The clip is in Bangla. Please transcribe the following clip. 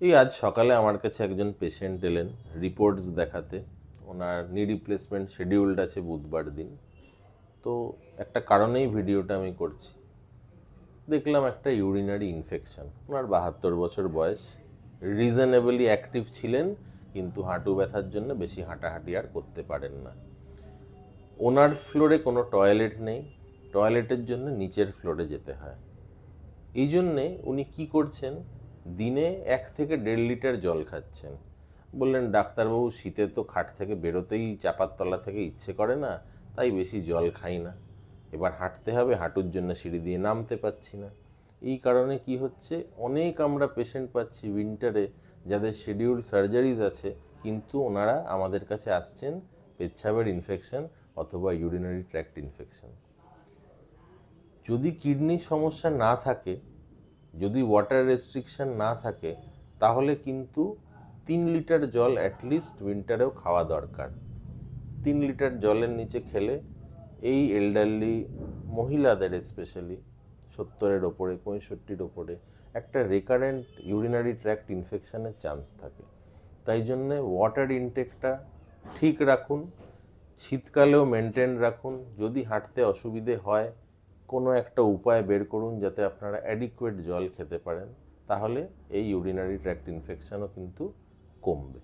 এই আজ সকালে আমার কাছে একজন পেশেন্ট এলেন রিপোর্টস দেখাতে। ওনার নি রিপ্লেসমেন্ট শিডিউলড আছে বুধবার দিন। তো একটা কারণেই ভিডিওটা আমি করছি। দেখলাম একটা ইউরিনারি ইনফেকশন ওনার বাহাত্তর বছর বয়স। রিজনেবলি অ্যাক্টিভ ছিলেন, কিন্তু হাঁটু ব্যথার জন্য বেশি হাঁটাহাঁটি আর করতে পারেন না। ওনার ফ্লোরে কোনো টয়লেট নেই। টয়লেটের জন্য নিচের ফ্লোরে যেতে হয়। এই জন্যে উনি কি করছেন? দিনে এক থেকে দেড় লিটার জল খাচ্ছেন। বললেন, ডাক্তারবাবু, শীতে তো খাট থেকে বেরোতেই চাপার তলা থেকে ইচ্ছে করে না, তাই বেশি জল খাই না। এবার হাঁটতে হবে, হাঁটুর জন্য সিঁড়ি দিয়ে নামতে পাচ্ছি না। এই কারণে কি হচ্ছে, অনেক আমরা পেশেন্ট পাচ্ছি উইন্টারে যাদের শিডিউল সার্জারিজ আছে, কিন্তু ওনারা আমাদের কাছে আসছেন পেচ্ছাবের ইনফেকশন অথবা ইউরিনারি ট্র্যাক্ট ইনফেকশন যদি কিডনির সমস্যা না থাকে যদি ওয়াটার রেস্ট্রিকশন না থাকে, তাহলে কিন্তু তিন লিটার জল অ্যাটলিস্ট উইন্টারেও খাওয়া দরকার। তিন লিটার জলের নিচে খেলে এই এল্ডারলি মহিলাদের স্পেশালি সত্তরের ওপরে, পঁয়ষট্টির ওপরে একটা রেকারেন্ট ইউরিনারি ট্র্যাক্ট ইনফেকশানের চান্স থাকে। তাই জন্যে ওয়াটার ইনটেকটা ঠিক রাখুন, শীতকালেও মেনটেন রাখুন। যদি হাঁটতে অসুবিধে হয় কোনো একটা উপায় বের করুন যাতে আপনারা অ্যাডিকুয়েট জল খেতে পারেন, তাহলে এই ইউরিনারি ট্র্যাক্ট ইনফেকশানও কিন্তু কমবে।